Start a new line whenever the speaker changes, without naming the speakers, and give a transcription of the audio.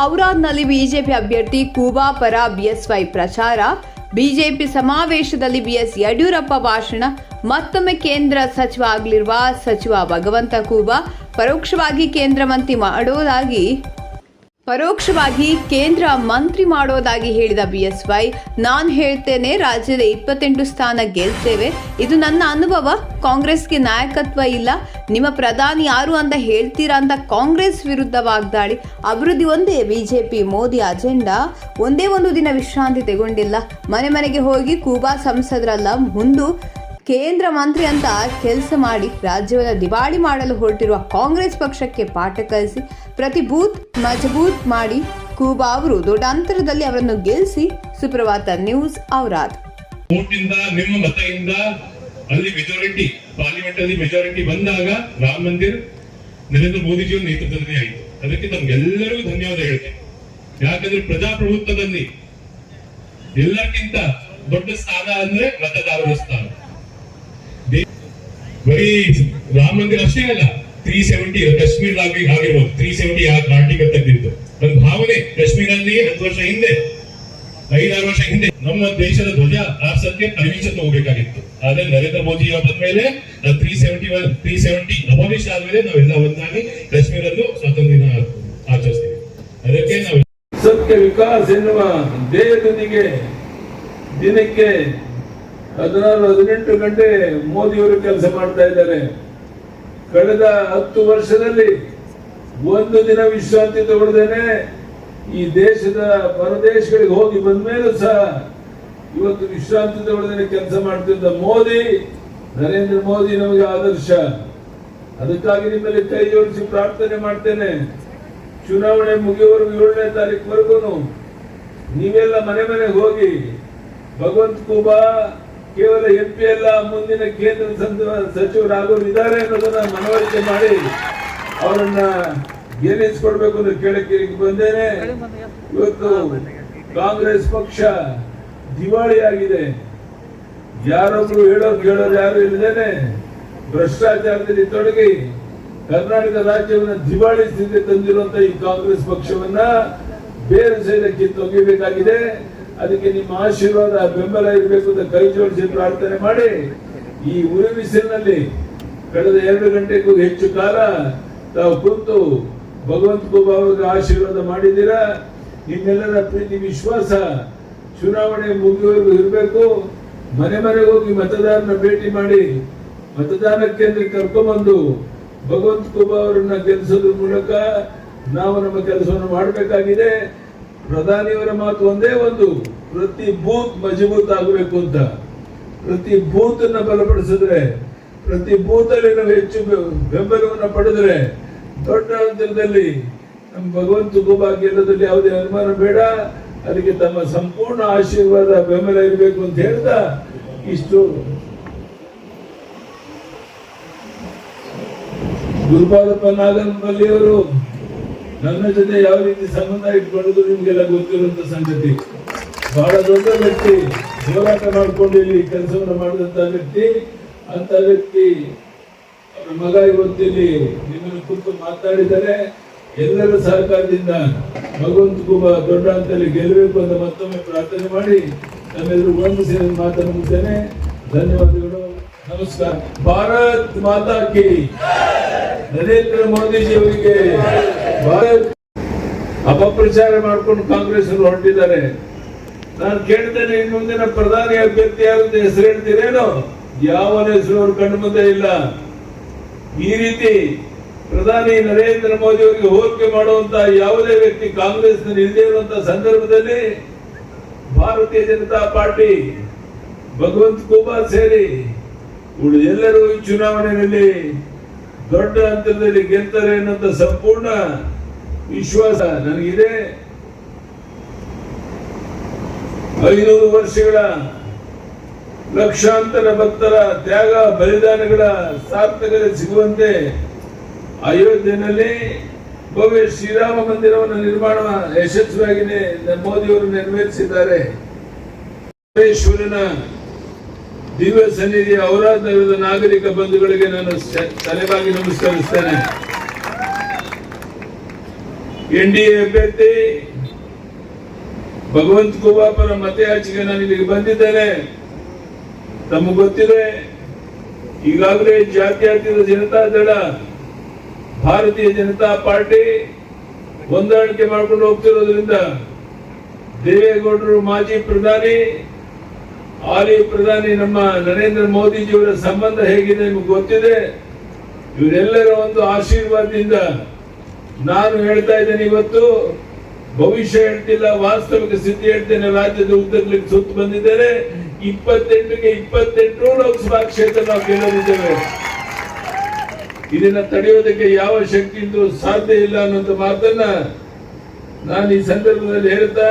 ಔರಾದ್ನಲ್ಲಿ BJP ಅಭ್ಯರ್ಥಿ ಕೂಬಾ ಪರ BSY ಪ್ರಚಾರ. ಬಿಜೆಪಿ ಸಮಾವೇಶದಲ್ಲಿ ಬಿಎಸ್ ಯಡಿಯೂರಪ್ಪ ಭಾಷಣ. ಮತ್ತೊಮ್ಮೆ ಕೇಂದ್ರ ಸಚಿವ ಆಗಲಿರುವ ಸಚಿವ ಭಗವಂತ ಕೂಬಾ. ಪರೋಕ್ಷವಾಗಿ ಕೇಂದ್ರ ಮಂತ್ರಿ ಮಾಡೋದಾಗಿ ಪರೋಕ್ಷವಾಗಿ ಕೇಂದ್ರ ಮಂತ್ರಿ ಮಾಡೋದಾಗಿ ಹೇಳಿದ ಬಿಎಸ್ವೈ, ನಾನು ಹೇಳ್ತೇನೆ ರಾಜ್ಯದ ಇಪ್ಪತ್ತೆಂಟು ಸ್ಥಾನ ಗೆಲ್ತೇವೆ. ಇದು ನನ್ನ ಅನುಭವ. ಕಾಂಗ್ರೆಸ್ಗೆ ನಾಯಕತ್ವ ಇಲ್ಲ. ನಿಮ್ಮ ಪ್ರಧಾನಿ ಯಾರು ಅಂತ ಹೇಳ್ತೀರಾ ಅಂತ ಕಾಂಗ್ರೆಸ್ ವಿರುದ್ಧ ವಾಗ್ದಾಳಿ ಅಭಿವೃದ್ಧಿ ಒಂದೇ ಬಿಜೆಪಿ ಮೋದಿ ಅಜೆಂಡಾ. ಒಂದೇ ಒಂದು ದಿನ ವಿಶ್ರಾಂತಿ ತಗೊಂಡಿಲ್ಲ. ಮನೆ ಮನೆಗೆ ಹೋಗಿ ಕೂಬಾ ಸಂಸದರಲ್ಲ. ಮುಂದು ಕೇಂದ್ರ ಮಂತ್ರಿ ಅಂತ ಕೆಲಸ ಮಾಡಿ ರಾಜ್ಯವನ್ನು ದಿವಾಳಿ ಮಾಡಲು ಹೊರಟಿರುವ ಕಾಂಗ್ರೆಸ್ ಪಕ್ಷಕ್ಕೆ ಪಾಠ ಕಲಿಸಿ ಪ್ರತಿ ಬೂತ್ ಮಜಬೂತ್ ಮಾಡಿ ಕೂಬಾ ಅವರು ದೊಡ್ಡ ಅಂತರದಲ್ಲಿ ಅವರನ್ನು ಗೆಲ್ಲಿಸಿ ಸುಪ್ರಭಾತ ನ್ಯೂಸ್
ಓಟಿಂದ ನಿಮ್ಮ ಮತದಿಂದ ಅಲ್ಲಿ ಮೆಜಾರಿಟಿ ಪಾರ್ಲಿಮೆಂಟ್ ಅಲ್ಲಿ ಮೆಜಾರಿಟಿ ಬಂದಾಗ ರಾಮ ಮಂದಿರ್, ನರೇಂದ್ರ ಮೋದಿಜಿಯವರ ನೇತೃತ್ವದಲ್ಲಿ ಆಯಿತು. ಅದಕ್ಕೆ ತಮ್ಗೆಲ್ಲರಿಗೂ ಧನ್ಯವಾದ ಹೇಳ್ತೇನೆ. ಯಾಕಂದ್ರೆ ಪ್ರಜಾಪ್ರಭುತ್ವದಲ್ಲಿ ಎಲ್ಲಕ್ಕಿಂತ ದೊಡ್ಡ ಸ್ಥಾನ ಅಂದ್ರೆ ಮತದಾರರ ಸ್ಥಾನ. ಬರೀ ರಾಮ ಮಂದಿರ ಅಷ್ಟೇ ಅಲ್ಲ ತ್ರೀ ಸೆವೆಂಟಿ ಕಾಶ್ಮೀರ್ ಆಗಿರ್ಬೋದು ತ್ರೀ ಸೆವೆಂಟಿ ಆರ್ಟಿಕಲ್ ತೆಗೆದಿತ್ತು ನನ್ನ ಭಾವನೆ ಕಾಶ್ಮೀರಲ್ಲಿ ಹತ್ತು ವರ್ಷ ಹಿಂದೆ, ಐದಾರು ವರ್ಷ ಹಿಂದೆ ನಮ್ಮ ದೇಶದ ಧ್ವಜ ರಾಷ್ಟ್ರಕ್ಕೆ ಪರ್ಮಿಷನ್ ತಗೋಬೇಕಾಗಿತ್ತು ಆದ್ರೆ ನರೇಂದ್ರ ಮೋದಿ ಅವರು ಬಂದ್ಮೇಲೆ three seventy one three seventy abolish ಆದ್ಮೇಲೆ ನಾವೆಲ್ಲ ಒಂದಾಗಿ ಕಾಶ್ಮೀರಲ್ಲೂ ಸ್ವಾತಂತ್ರ್ಯ ದಿನ ಆಚರಿಸ್ತೀವಿ. ಅದಕ್ಕೆ ನಾವು
ಸತ್ಯ ವಿಕಾಸ್ ಎನ್ನುವ ಧ್ಯೇಯದೊಂದಿಗೆ ದಿನಕ್ಕೆ ಹದಿನಾರು, ಹದಿನೆಂಟು ಗಂಟೆ ಮೋದಿಯವರು ಕೆಲಸ ಮಾಡ್ತಾ ಇದ್ದಾರೆ. ಕಳೆದ ಹತ್ತು ವರ್ಷದಲ್ಲಿ ಒಂದು ದಿನ ವಿಶ್ರಾಂತಿ ತಗೊಳ್ದೇನೆ ಈ ದೇಶದ ಪರದೇಶಗಳಿಗೆ ಹೋಗಿ ಬಂದ ಮೇಲೂ ಸಹ ಇವತ್ತು ವಿಶ್ರಾಂತಿ ತಗೊಳ್ದೇನೆ ಕೆಲಸ ಮಾಡ್ತಿದ್ದ ಮೋದಿ, ನರೇಂದ್ರ ಮೋದಿ ನಮಗೆ ಆದರ್ಶ. ಅದಕ್ಕಾಗಿ ನಿಮ್ಮಲ್ಲಿ ಕೈ ಜೋಡಿಸಿ ಪ್ರಾರ್ಥನೆ ಮಾಡ್ತೇನೆ. ಚುನಾವಣೆ ಮುಗಿಯುವವರೆಗೂ ಏಳನೇ ತಾರೀಕುವರೆಗೂ ನೀವೆಲ್ಲ ಮನೆ ಮನೆಗೆ ಹೋಗಿ ಭಗವಂತ ಕೂಬಾ ಕೇವಲ ಎಂ ಪಿ ಅಲ್ಲ, ಮುಂದಿನ ಕೇಂದ್ರ ಸಚಿವರಾಗೋರು ಇದ್ದಾರೆ ಅನ್ನೋದನ್ನ ಮನವರಿಕೆ ಮಾಡಿ ಅವರನ್ನ ಗೆಲ್ಲಿಸ್ಕೊಡ್ಬೇಕು ಅಂತ ಕೇಳಕ್ಕೆ ಬಂದೇನೆ. ಇವತ್ತು ಕಾಂಗ್ರೆಸ್ ಪಕ್ಷ ದಿವಾಳಿ ಆಗಿದೆ ಯಾರೊಬ್ರು ಹೇಳೋರು ಕೇಳೋರು ಯಾರು ಇಲ್ಲದೇನೆ ಭ್ರಷ್ಟಾಚಾರದಲ್ಲಿ ತೊಡಗಿ ಕರ್ನಾಟಕ ರಾಜ್ಯವನ್ನ ದಿವಾಳಿ ಸ್ಥಿತಿ ತಂದಿರುವಂತ ಈ ಕಾಂಗ್ರೆಸ್ ಪಕ್ಷವನ್ನ ಬೇರೆ ಸೈಡಕ್ಕೆ ಕಿತ್ತೊಗಿಬೇಕಾಗಿದೆ ಅದಕ್ಕೆ ನಿಮ್ಮ ಆಶೀರ್ವಾದ, ಬೆಂಬಲ ಇರಬೇಕು ಅಂತ ಕೈ ಜೋಡಿಸಿ ಪ್ರಾರ್ಥನೆ ಮಾಡಿ. ಈ ಉರಿ ಬಿಸಿಲಿನಲ್ಲಿ ಕಳೆದ ಎರಡು ಗಂಟೆಗೂ ಹೆಚ್ಚು ಕಾಲ ತಾವು ಕುಂತು ಭಗವಂತ ಗೋಬಾಬಾಗ ಆಶೀರ್ವಾದ ಮಾಡಿದ್ದೀರಾ? ನಿಮ್ಮೆಲ್ಲರ ಪ್ರೀತಿ, ವಿಶ್ವಾಸ ಚುನಾವಣೆ ಮುಗಿಯುವವರೆಗೂ ಇರಬೇಕು. ಮನೆ ಮನೆಗೆ ಹೋಗಿ ಮತದಾರನ ಭೇಟಿ ಮಾಡಿ ಮತದಾನ ಕೇಂದ್ರಕ್ಕೆ ಕರ್ಕೊಂಡ್ಬಂದು ಭಗವಂತ ಕುಬಾ ಅವರನ್ನ ಗೆಲ್ಲಿಸೋದ್ರ ಮೂಲಕ ನಾವು ನಮ್ಮ ಕೆಲಸವನ್ನು ಮಾಡಬೇಕಾಗಿದೆ. ಪ್ರಧಾನಿಯವರ ಮಾತು ಒಂದೇ ಒಂದು, ಪ್ರತಿ ಬೂತ್ ಮಜಬೂತ್ ಆಗಬೇಕು ಅಂತ. ಪ್ರತಿ ಬೂತ್ ಅನ್ನ ಬಲಪಡಿಸಿದ್ರೆ, ಪ್ರತಿ ಬೂತ್ ಅಲ್ಲಿ ನಾವು ಹೆಚ್ಚು ಬೆಂಬಲವನ್ನು ಪಡೆದ್ರೆ, ದೊಡ್ಡ ಅಂತರದಲ್ಲಿ ನಮ್ಮ ಭಗವಂತ ಗೆಲ್ಲೋದ್ರಲ್ಲಿ ಯಾವುದೇ ಅನುಮಾನ ಬೇಡ. ಅದಕ್ಕೆ ತಮ್ಮ ಸಂಪೂರ್ಣ ಆಶೀರ್ವಾದ, ಬೆಂಬಲ ಇರಬೇಕು ಅಂತ ಹೇಳ್ತಾ ಇಷ್ಟು. ಗುರುಪಾದಪ್ಪ ನಾಗನಮಲ್ಲಿಯವರು ನನ್ನ ಜೊತೆ ಯಾವ ರೀತಿ ಸಂಬಂಧ ಇಟ್ಕೊಳ್ಳೋದು ನಿಮ್ಗೆಲ್ಲ ಗೊತ್ತಿರುವಂತ ಸಂಗತಿ. ಬಹಳ ದೊಡ್ಡ ವ್ಯಕ್ತಿ, ಹೋರಾಟ ಮಾಡಿಕೊಂಡು ಇಲ್ಲಿ ಕೆಲಸವನ್ನು ಮಾಡಿದಂತ ವ್ಯಕ್ತಿ, ಅಂತ ವ್ಯಕ್ತಿ ಅವರ ಮಗ ಇವತ್ತು ಇಲ್ಲಿ ನಿಮ್ಮನ್ನು ಕುರಿತು ಮಾತಾಡಿದರೆ ಎಲ್ಲರ ಸಹಕಾರದಿಂದ ಭಗವಂತ ಕುಮಾರ್ ದೊಡ್ಡ ಅಂತಲ್ಲಿ ಗೆಲ್ಲಬೇಕು ಅಂತ ಮತ್ತೊಮ್ಮೆ ಪ್ರಾರ್ಥನೆ ಮಾಡಿ ನಮ್ಮೆಲ್ಲರೂ ಒಂದು ಸೇರಿ ಮಾತನ್ನು ಧನ್ಯವಾದಗಳು. ನಮಸ್ಕಾರ. ಭಾರತ್ ಮಾತಾ ಕಿ. ನರೇಂದ್ರ ಮೋದಿಜಿ ಅವರಿಗೆ ಅಪಪ್ರಚಾರ ಮಾಡ್ಕೊಂಡು ಕಾಂಗ್ರೆಸ್ ಹೊರಟಿದ್ದಾರೆ. ನಾನು ಕೇಳ್ತೇನೆ ಇನ್ನು ಪ್ರಧಾನಿ ಅಭ್ಯರ್ಥಿ ಆಗುತ್ತೆ ಹೆಸರು ಹೇಳ್ತೀರೇನು? ಯಾವ ಹೆಸರು ಅವ್ರ ಕಣ್ಣು ಮುಂದೆ ಇಲ್ಲ. ಈ ರೀತಿ ಪ್ರಧಾನಿ ನರೇಂದ್ರ ಮೋದಿ ಅವರಿಗೆ ಹೋಲಿಕೆ ಮಾಡುವಂತ ಯಾವುದೇ ವ್ಯಕ್ತಿ ಕಾಂಗ್ರೆಸ್ ಇಲ್ಲದೆ ಇರುವಂತ ಸಂದರ್ಭದಲ್ಲಿ ಭಾರತೀಯ ಜನತಾ ಪಾರ್ಟಿ, ಭಗವಂತ ಕುಮಾರ್ ಸೇರಿ ಉಳಿದೆಲ್ಲರೂ ಈ ಚುನಾವಣೆಯಲ್ಲಿ ದೊಡ್ಡ ಹಂತದಲ್ಲಿ ಗೆಲ್ತಾರೆ ಅನ್ನೋಂಥ ಸಂಪೂರ್ಣ ವಿಶ್ವಾಸ ನನಗಿದೆ. ಐನೂರು ವರ್ಷಗಳ ಲಕ್ಷಾಂತರ ಭಕ್ತರ ತ್ಯಾಗ ಬಲಿದಾನಗಳ ಸಾರ್ಥಕತೆ ಸಿಗುವಂತೆ ಅಯೋಧ್ಯೆಯಲ್ಲಿ ಭವ್ಯ ಶ್ರೀರಾಮ ಮಂದಿರವನ್ನು ನಿರ್ಮಾಣ ಯಶಸ್ವಿಯಾಗಿ ಮೋದಿಯವರು ನೆರವೇರಿಸಿದ್ದಾರೆ. ದಿವ್ಯ ಸನ್ನಿಧಿಯ ನಗರದ ನಾಗರಿಕ ಬಂಧುಗಳಿಗೆ ನಾನು ತಲೆಬಾಗಿ ನಮಸ್ಕರಿಸ್ತೇನೆ. ಎನ್ ಡಿ ಎ ಅಭ್ಯರ್ಥಿ ಭಗವಂತ ಕುಬಾಪರ ಮತಯಾಚಿಗೆ ನಾನು ಇಲ್ಲಿಗೆ ಬಂದಿದ್ದೇನೆ. ತಮಗೆ ಗೊತ್ತಿದೆ, ಈಗಾಗಲೇ ಜಾತ್ಯತೀತ ಜನತಾ ದಳ, ಭಾರತೀಯ ಜನತಾ ಪಾರ್ಟಿ ಹೊಂದಾಣಿಕೆ ಮಾಡಿಕೊಂಡು ಹೋಗ್ತಿರೋದ್ರಿಂದ ದೇವೇಗೌಡರು ಮಾಜಿ ಪ್ರಧಾನಿ ಹಾಲಿ ಪ್ರಧಾನಿ ನಮ್ಮ ನರೇಂದ್ರ ಮೋದಿಜಿಯವರ ಸಂಬಂಧ ಹೇಗಿದೆ ನಿಮಗೆ ಗೊತ್ತಿದೆ? ಇವರೆಲ್ಲರ ಒಂದು ಆಶೀರ್ವಾದದಿಂದ ನಾನು ಹೇಳ್ತಾ ಇದ್ದೇನೆ ಇವತ್ತು, ಭವಿಷ್ಯ ಹೇಳ್ತಿಲ್ಲ, ವಾಸ್ತವಿಕ ಸ್ಥಿತಿ ಹೇಳ್ತೇನೆ, ರಾಜ್ಯದ ಉದ್ದಗಳಿಗೆ ಸುತ್ತು ಬಂದಿದ್ದೇನೆ ಇಪ್ಪತ್ತೆಂಟಕ್ಕೆ ಇಪ್ಪತ್ತೆಂಟು ಲೋಕಸಭಾ ಕ್ಷೇತ್ರ ನಾವು ಗೆಲ್ಲಲಿದ್ದೇವೆ ಇದನ್ನ ತಡೆಯೋದಕ್ಕೆ ಯಾವ ಶಕ್ತಿ ಸಾಧ್ಯ ಇಲ್ಲ ಅನ್ನೋಂಥ ಮಾತನ್ನ ನಾನು ಈ ಸಂದರ್ಭದಲ್ಲಿ ಹೇಳ್ತಾ